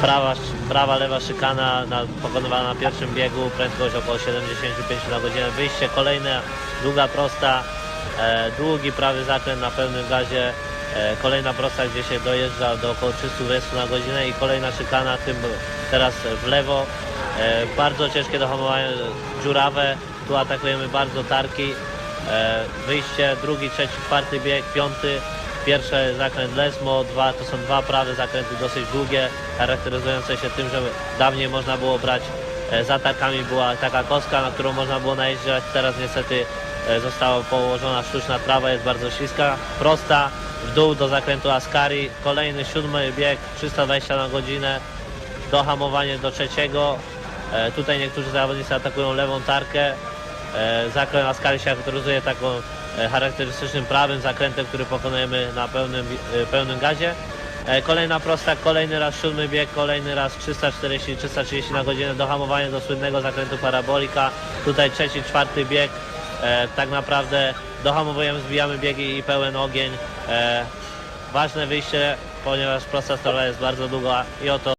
prawa, prawa, lewa szykana na, pokonywana na pierwszym biegu, prędkość około 75 na godzinę, wyjście kolejne, długa prosta, e, długi prawy zakręt na pełnym gazie, e, kolejna prosta, gdzie się dojeżdża do około 320 na godzinę i kolejna szykana, tym teraz w lewo, e, bardzo ciężkie do dziurawe, tu atakujemy bardzo tarki, e, wyjście, drugi, trzeci, czwarty bieg, piąty, Pierwszy zakręt Lesmo, dwa to są dwa prawe zakręty dosyć długie, charakteryzujące się tym, że dawniej można było brać e, za tarkami była taka kostka, na którą można było najeżdżać, teraz niestety e, została położona sztuczna trawa, jest bardzo śliska, prosta, w dół do zakrętu Ascari, kolejny siódmy bieg, 320 na godzinę, dohamowanie do trzeciego, e, tutaj niektórzy zawodnicy atakują lewą tarkę, Zakręt Ascari się charakteryzuje taką charakterystycznym prawym zakrętem, który pokonujemy na pełnym, e, pełnym gazie. E, Kolejna prosta, kolejny raz siódmy bieg, kolejny raz 340-330 na godzinę dohamowanie do słynnego zakrętu parabolika. Tutaj trzeci, czwarty bieg. E, Tak naprawdę dohamowujemy, zbijamy biegi i pełen ogień. E, Ważne wyjście, ponieważ prosta strona jest bardzo długa i oto